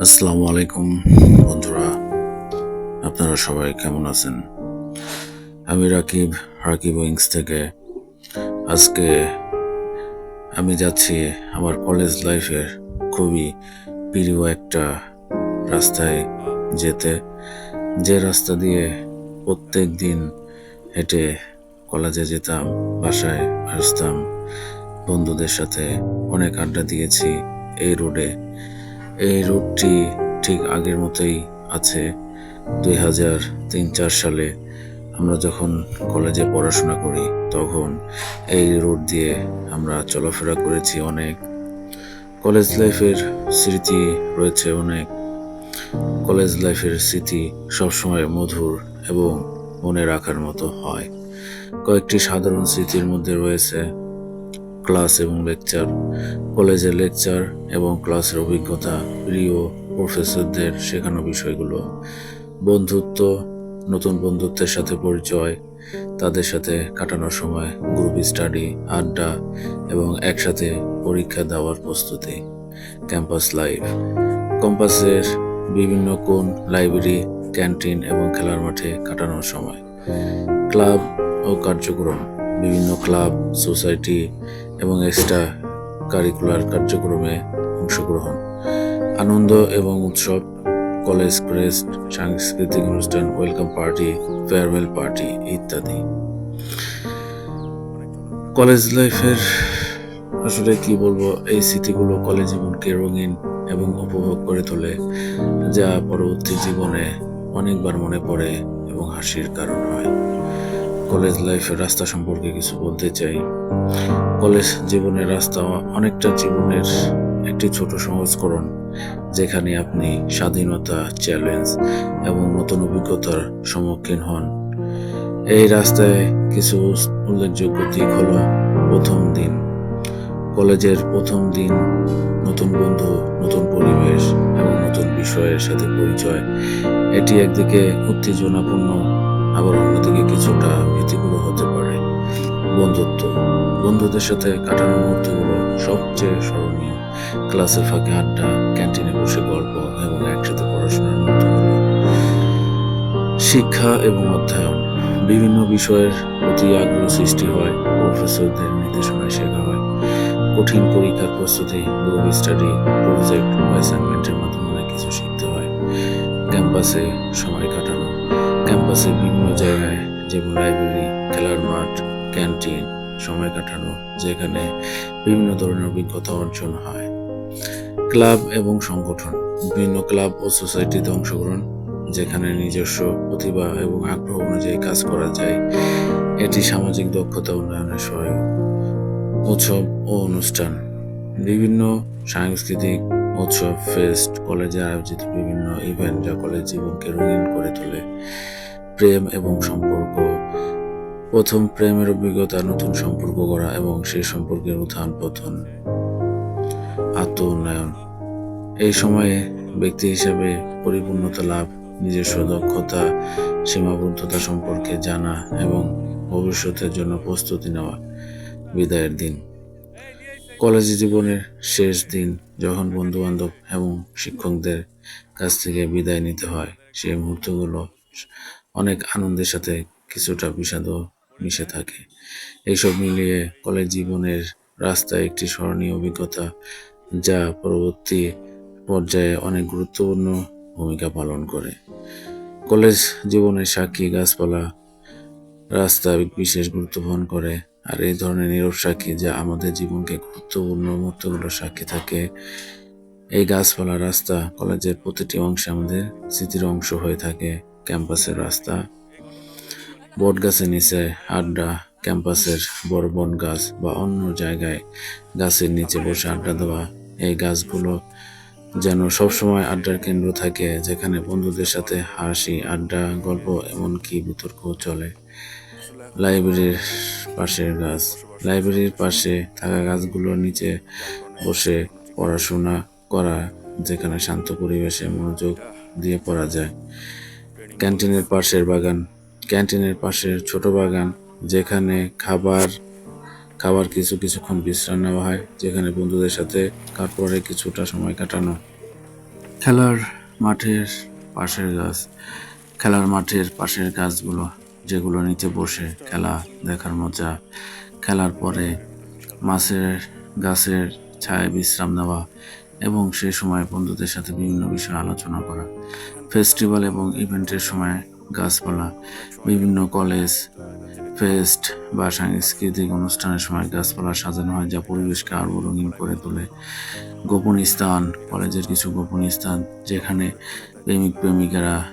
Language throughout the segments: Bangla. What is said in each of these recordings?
আসসালামু আলাইকুম, বন্ধুরা। আপনারা সবাই কেমন আছেন? আমি রাকিব রাকিব উইংস থেকে। আজকে আমি যাচ্ছি আমার কলেজ লাইফের খুবই প্রিয় একটা রাস্তায় যেতে। যে রাস্তা দিয়ে প্রত্যেক দিন হেঁটে কলেজে যেতাম, বাসায় আসতাম। বন্ধুদের সাথে অনেক আড্ডা দিয়েছি এই রোডে। এই রুটটি ঠিক আগের মতোই আছে। দুই হাজার তিন, চার সালে আমরা যখন কলেজে পড়াশোনা করি, তখন এই রুট দিয়ে আমরা চলাফেরা করেছি অনেক। কলেজ লাইফের স্মৃতি রয়েছে অনেক। কলেজ লাইফের স্মৃতি সবসময় মধুর এবং মনে রাখার মতো হয়। কয়েকটি সাধারণ স্মৃতির মধ্যে রয়েছে ক্লাস এবং লেকচার, কলেজের লেকচার এবং ক্লাসের অভিজ্ঞতা, প্রিয় প্রফেসরদের শেখানো বিষয়গুলো। বন্ধুত্ব, নতুন বন্ধুত্বের সাথে পরিচয়, তাদের সাথে কাটানোর সময় গ্রুপ স্টাডি আড্ডা এবং একসাথে পরীক্ষা দেওয়ার প্রস্তুতি। ক্যাম্পাস লাইফ কম্পাসের বিভিন্ন কোন লাইব্রেরি ক্যান্টিন এবং খেলার মাঠে কাটানোর সময়। ক্লাব ও কার্যক্রম, বিভিন্ন ক্লাব সোসাইটি এবং এক্সট্রা কারিকুলার কার্যক্রমে অংশগ্রহণ। আনন্দ এবং উৎসব, কলেজ ক্রেস্ট সাংস্কৃতিক অনুষ্ঠান, ওয়েলকাম পার্টি, ফেয়ারওয়েল পার্টি ইত্যাদি। কলেজ লাইফের আসলে কি বলব, এই স্মৃতিগুলো কলেজ জীবনকে রঙিন এবং উপভোগ করে তোলে, যা পরবর্তী জীবনে অনেকবার মনে পড়ে এবং হাসির কারণ হয়। কলেজ লাইফের রাস্তা সম্পর্কে কিছু বলতে চাই। কলেজ জীবনের রাস্তা অনেকটা জীবনের একটি ছোট সংস্করণ, যেখানে আপনি স্বাধীনতা চ্যালেঞ্জ এবং নতুন অভিজ্ঞতার সম্মুখীন হন। এই রাস্তায় কিছু উল্লেখযোগ্য দিক হলো প্রথম দিন। কলেজের প্রথম দিন নতুন বন্ধু, নতুন পরিবেশ এবং নতুন বিষয়ের সাথে পরিচয়। এটি একদিকে উত্তেজনাপূর্ণ, আবার অন্যদিকে কিছুটা ভীতিগুলো হতে পারে। বন্ধুত্ব। বন্ধুদের সাথে কাটানো মুহূর্তগুলো সবচেয়ে স্মরণীয় ক্লাসের ফাঁকে আড্ডা, ক্যান্টিনে বসে গল্প এবং একসাথে পড়াশোনার মুহূর্তগুলো শিক্ষা এবং অধ্যয়ন। বিভিন্ন বিষয়ের প্রতি আগ্রহ সৃষ্টি হয় প্রফেসরদের নির্দেশনায় শেখা হয়। কঠিন পরীক্ষার প্রস্তুতি গ্রুপ স্টাডি প্রজেক্ট অ্যাসাইনমেন্টের মাধ্যমে অনেক কিছু শিখতে হয়। ক্যাম্পাসে সময় কাটানো। ক্যাম্পাসের বিভিন্ন জায়গায় যেমন লাইব্রেরি খেলার মাঠ ক্যান্টিন সময় কাটানো, যেখানে বিভিন্ন ধরনের অভিজ্ঞতা অর্জন হয়। ক্লাব এবং সংগঠন, বিভিন্ন ক্লাব ও সোসাইটিতে অংশগ্রহণ, যেখানে নিজস্ব প্রতিভা এবং আগ্রহ অনুযায়ী কাজ করা যায়, এটি সামাজিক দক্ষতা উন্নয়নের সহায়ক উৎসব ও অনুষ্ঠান। বিভিন্ন সাংস্কৃতিক উৎসব, ফেস্ট, কলেজে আয়োজিত বিভিন্ন ইভেন্ট যা কলেজ জীবনকে রঙিন করে তোলে। প্রেম এবং সম্পর্ক প্রথম প্রেমের অভিজ্ঞতা, নতুন সম্পর্ক করা এবং সেই সম্পর্কের উত্থান পতন আত্ম উন্নয়ন এই সময়ে ব্যক্তি হিসাবে পরিপূর্ণতা লাভ, নিজস্ব দক্ষতা, সীমাবদ্ধতা সম্পর্কে জানা এবং ভবিষ্যতের জন্য প্রস্তুতি নেওয়া বিদায়ের দিন। কলেজ জীবনের শেষ দিন যখন বন্ধু বান্ধব এবং শিক্ষকদের কাছ থেকে বিদায় নিতে হয় সেই মুহূর্তগুলো অনেক আনন্দের সাথে, কিছুটা বিষাদও মিশে থাকে। এইসব মিলিয়ে কলেজ জীবনের রাস্তায় একটি স্মরণীয় অভিজ্ঞতা যা পরবর্তী পর্যায়ে অনেক গুরুত্বপূর্ণ ভূমিকা পালন করে। কলেজ জীবনের সাক্ষী গাছপালা, রাস্তা বিশেষ গুরুত্ব বহন করে আর এই ধরনের নীরব সাক্ষী যা আমাদের জীবনকে গুরুত্বপূর্ণ মুহূর্তগুলোর সাক্ষী থাকে, এই গাছপালা, রাস্তা কলেজের প্রতিটি অংশে আমাদের স্মৃতির অংশ হয়ে থাকে, ক্যাম্পাসের রাস্তা বট গাছের নিচে আড্ডা, ক্যাম্পাসের বড় বট গাছ বা অন্য জায়গায় গাছের নিচে বসে আড্ডা দেওয়া, এই গাছগুলো যেন সবসময় আড্ডার কেন্দ্র থাকে যেখানে বন্ধুদের সাথে হাসি, আড্ডা, গল্প এমনকি বিতর্ক চলে। লাইব্রেরির পাশের গাছ। লাইব্রেরির পাশে থাকা গাছগুলোর নিচে বসে পড়াশোনা করা, যেখানে শান্ত পরিবেশে মনোযোগ দিয়ে পড়া যায়। ক্যান্টিনের পাশের বাগান ক্যান্টিনের পাশের ছোট বাগান যেখানে খাবার খাবার কিছু কিছুক্ষণ বিশ্রাম নেওয়া হয়, যেখানে বন্ধুদের সাথে তারপরে কিছুটা সময় কাটানো। খেলার মাঠের পাশের গাছ, খেলার মাঠের পাশের গাছগুলো যেগুলো নিচে বসে খেলা দেখার মজা। খেলার পরে মাছের, গাছের ছায়ায় বিশ্রাম নেওয়া এবং সেই সময় বন্ধুদের সাথে বিভিন্ন বিষয়ে আলোচনা করা। ফেস্টিভ্যাল এবং ইভেন্টের সময় গাছপালা, বিভিন্ন কলেজ, ফেস্ট বা সাংস্কৃতিক অনুষ্ঠানের সময় গাছপালা সাজানো হয় যা পরিবেশকে আরও রঙিন করে তোলে। গোপন স্থান, কলেজের কিছু গোপন স্থান যেখানে প্রেমিক, প্রেমিকারা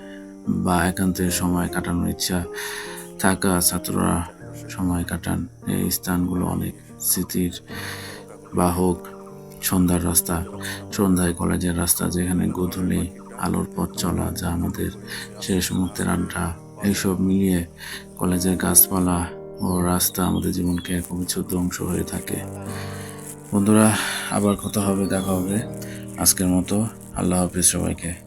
বা একান্তের সময় কাটানোর ইচ্ছা থাকা ছাত্ররা সময় কাটান। এই স্থানগুলো অনেক স্মৃতির বাহক। সন্ধ্যার রাস্তা, সন্ধ্যায় কলেজের রাস্তা যেখানে গোধূলি আলোর পথ চলা, যা আমাদের শেষ মুহূর্তের আড্ডা, এইসব মিলিয়ে কলেজের গাছপালা ও রাস্তা আমাদের জীবনকে এক অবিচ্ছেদ্য অংশ হয়ে থাকে। বন্ধুরা, আবার কথা হবে, দেখা হবে। আজকের মতো আল্লাহ হাফিজ সবাইকে।